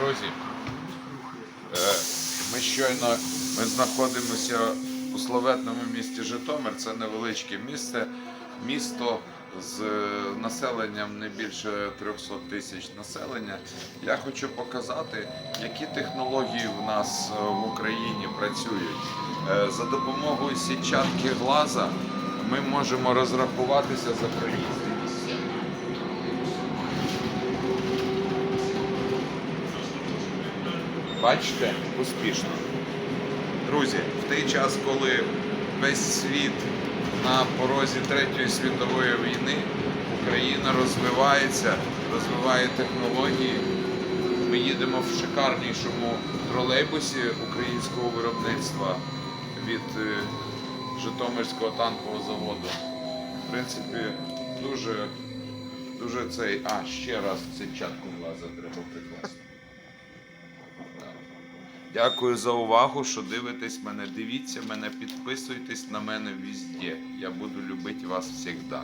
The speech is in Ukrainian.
Друзі, е, ми щойно ми знаходимося у славетному місті Житомир. Це невеличке місце, місто з е, населенням не більше 300 тисяч населення. Я хочу показати, які технології в нас е, в Україні працюють. За допомогою сітчатки глаза ми можемо розрахуватися за проїзди Бачите, успішно. Друзі, в той час, коли весь світ на порозі Третьої світової війни, Україна розвивається, розвиває технології. Ми їдемо в шикарнішому тролейбусі українського виробництва від е, Житомирського танкового заводу. В принципі, дуже, дуже цей. А, ще раз сетчатку влаза треба прикласти. Дякую за увагу, що дивитесь мене. Дивіться мене, підписуйтесь на мене везде. Я буду любити вас завжди.